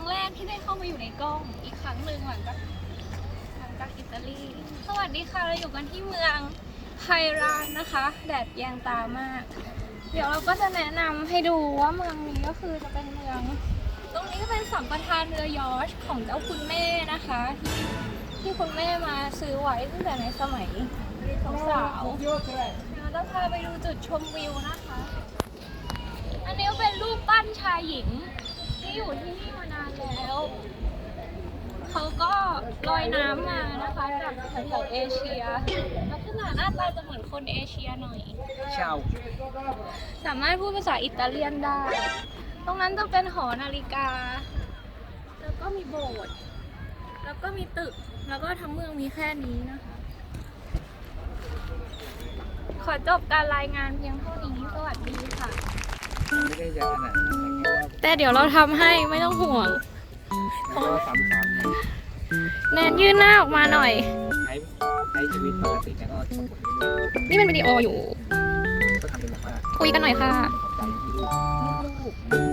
รั้งแรกที่ได้เข้ามาอยู่ในกล้อง อีกครั้งหนึ่งหลังจากหลังจากอิตาลี สวัสดีค่ะ เราอยู่กันที่เมืองไฮรานนะคะ แดดแยงตามาก เดี๋ยวเราก็จะแนะนำให้ดูว่าเมืองนี้ก็คือจะเป็นเมือง ตรงนี้ก็เป็นสัมปทานเรือยอชของเจ้าคุณแม่นะคะ ที่ที่คุณแม่มาซื้อไว้ตั้งแต่ในสมัยสาวๆเดี๋ยวพาไปดูจุดชมวิวนะคะ อันนี้เป็นรูปปั้นชายหญิง ที่อยู่ที่นี่มานานแล้ว เขาก็ลอยน้ำมานะคะจากแถวๆเอเชียลักษณะหน้าตาจะเหมือนคนเอเชียหน่อยเช่าสามารถพูดภาษาอิตาเลียนได้ ตรงนั้นจะเป็นหอนาฬิกา แล้วก็มีโบสถ์ แล้วก็มีตึก แล้วก็ทั้งเมืองมีแค่นี้นะคะ ขอจบการรายงานเพียงเท่านี้ สวัสดีค่ะ ไม่ได้จะขนาดนั้น แต่แค่ว่าแต่เดี๋ยวเราทำให้ไม่ต้องห่วงแล้วก็ซ้ำซ้ำแนนยื่นหน้าออกมาหน่อย ใช้ใช้ชีวิตปกติแล้วก็สมบูรณ์นี่มันวิดีโออยู่ก็ทำเป็นแบบว่าคุยกันหน่อยค่ะใจที่ลูก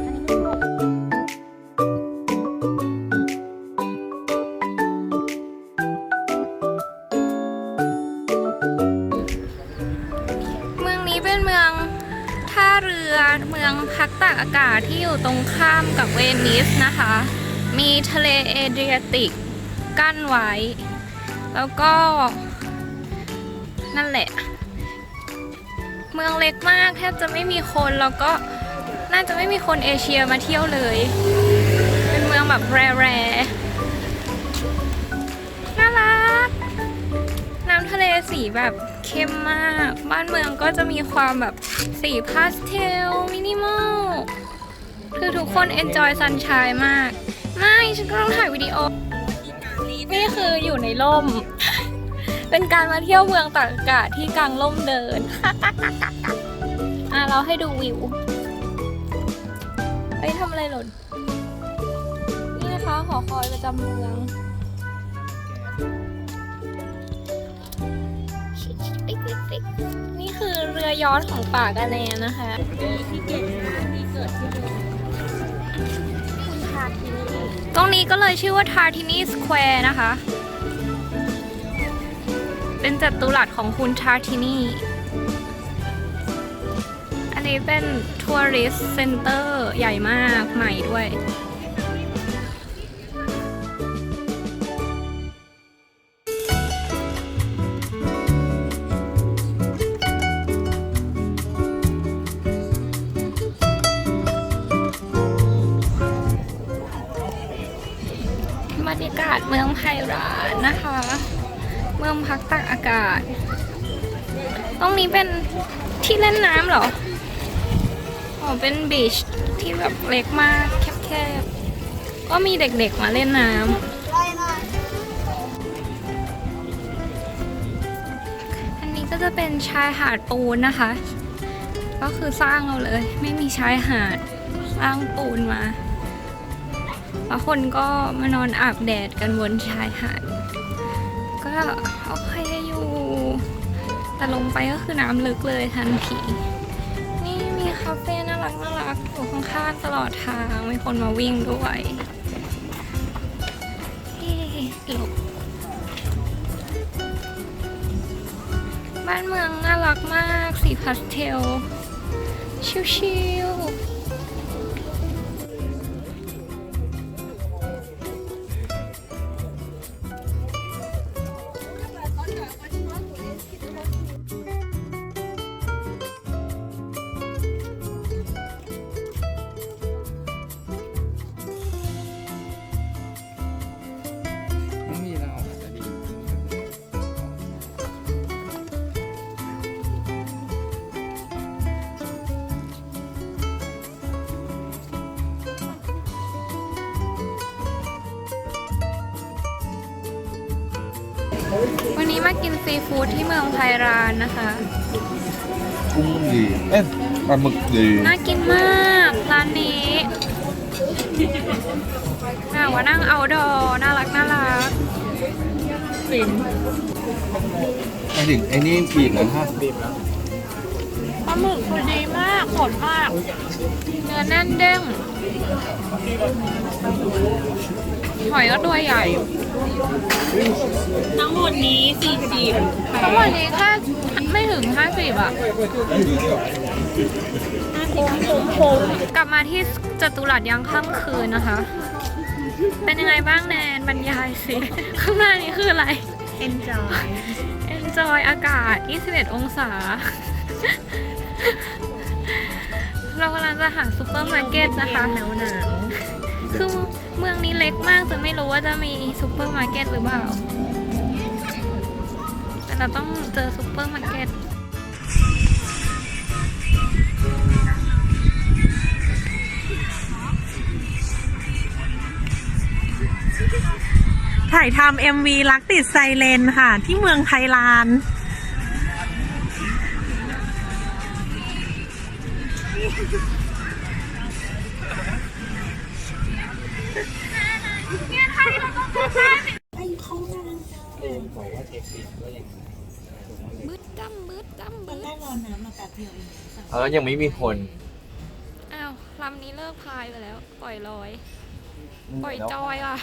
อเมืองพักตากอากาศที่อยู่ตรงข้ามกับเวนิสนะคะ มีทะเลเอเดรียติกกั้นไว้ แล้วก็ นั่นแหละ เมืองเล็กมากแทบจะไม่มีคนแล้วก็น่าจะไม่มีคนเอเชียมาเที่ยวเลย เป็นเมืองแบบแร่ๆน่ารัก น้ำทะเลสีแบบ เข้มมาก บ้านเมืองก็จะมีความแบบสีพาสเทล มินิมอล คือทุกคนเอนจอยซันช n ยมาก ไม่ ฉันก็ต้องถ่ายวิดีโอ นี่คืออยู่ในร่ม เป็นการมาเที่ยวเมืองตากอากาศที่กลางร่มเดิน อะ เราให้ดูวิวเฮ้ยทำอะไรหล่น นี่นะคะหอคอยประจำเมือง นี่คือเรือยอชของป่ากาแนนนะคะที่เกิดที่เกิดที่คุณทาทินีตรงนี้ก็เลยชื่อว่าทาทินีสแควร์นะคะ เป็นจัตุรัสของคุณทาทินีอันนี้เป็นทัวริสเซ็นเตอร์ใหญ่มากใหม่ด้วย เมืองไพราณนะคะ เมืองพักตากอากาศ ตรงนี้เป็นที่เล่นน้ำเหรอ อ๋อ เป็นบีชที่แบบเล็กมากแคบๆ ก็มีเด็กๆมาเล่นน้ำ อันนี้ก็จะเป็นชายหาดปูนนะคะ ก็คือสร้างเอาเลย ไม่มีชายหาด สร้างปูนมา แล้วคนก็มานอนอาบแดดกันบนชายหาด ก็โอเคอยู่ แต่ลงไปก็คือน้ำลึกเลยทันที นี่มีคาเฟ่น่ารักน่ารักอยู่ข้างๆตลอดทาง มีคนมาวิ่งด้วยหลบบ้านเมืองน่ารักมาก สีพาสเทล ชิวๆ วันนี้มากินซีฟู้ดที่เมืองไทยรานนะคะ กุ้งดี เอ๊ะปลาหมึกดี น่ากินมากร้านนี้น่าว่านั่งเอาดอน่ารักน่ารักฟินไปถึงไอ้นี่ปีกแล้วฮะบีบแล้วปลาหมึกคือดีมากสดมาก เนื้อแน่นเด้งอ หอยก็ตัวใหญ่ทั้งหมดนี้สี่สิบทั้งหมดนี้แค่ไม่ถึง50อะกลับมาที่จตุรัสยังค่ำคืนนะคะ เป็นยังไงบ้างแนนบรรยายสิ ข้างหน้านี้คืออะไรเอนจอย enjoy อากาศ 21 องศา เรากำลังจะหาซูเปอร์มาร์เก็ตนะคะหนาวหนาว คือเมืองนี้เล็กมากจะไม่รู้ว่าจะมีซูเปอร์มาร์เก็ตหรือเปล่า แต่เราต้องเจอซูเปอร์มาร์เก็ตถ่ายทำเอ็มวีรักติดไซเลนค่ะ ที่เมืองไทยลาน บอกว่าเทคนิคก็ยังบึดดำบึดดำบึดเอาแล้วยังไม่มีคนอ้าวลำนี้เลิกพายไปแล้ว ปล่อยลอย ปล่อยจอยอะ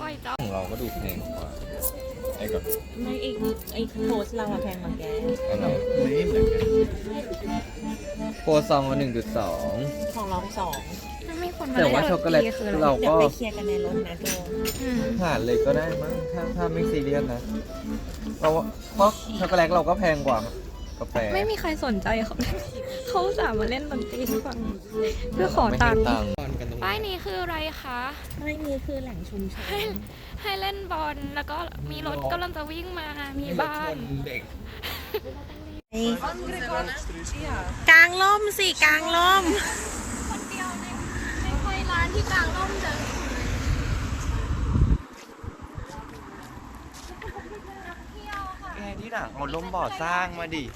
ปล่อยจอย ของเราก็ดูแพงกว่า ไอ้กับไม่ไอ้ไอ้โพสเราอะแพงกว่าแกอันไหนไม่เหมือนกันโคซองมาหนึ่งจุดสองของเราสองถ้าไม่คนมาแต่ว่าเล่นช็อกโกแลตดนตคืออะไรเราเดี๋ยวก็ไปเคลียร์กันในรถนะโจอืมหารเลยก็ได้มั้งถ้าถ้าไม่ซีเรียสนะเราเพราะช็อกโกแลตเราก็แพงกว่า กาแฟ ไม่มีใครสนใจเขาเลยเขาอุตสามมาเล่นดนตรีให้ฟังเพื่อขอไม่ตัให้งค์ตังค์กันตรงป้ายนี้คืออะไรคะ ไม่นี่คือแหล่งชุมชนให้ให้เล่นบอลแล้วก็มีรถกำลังจะวิ่งมา มีบ้านเด็กกลางล่มสิกลางล่ม คนเดียวในในไฟร้านที่กลางร่มจะแกที่หลังเอาล้มบ่อสร้างมาดิ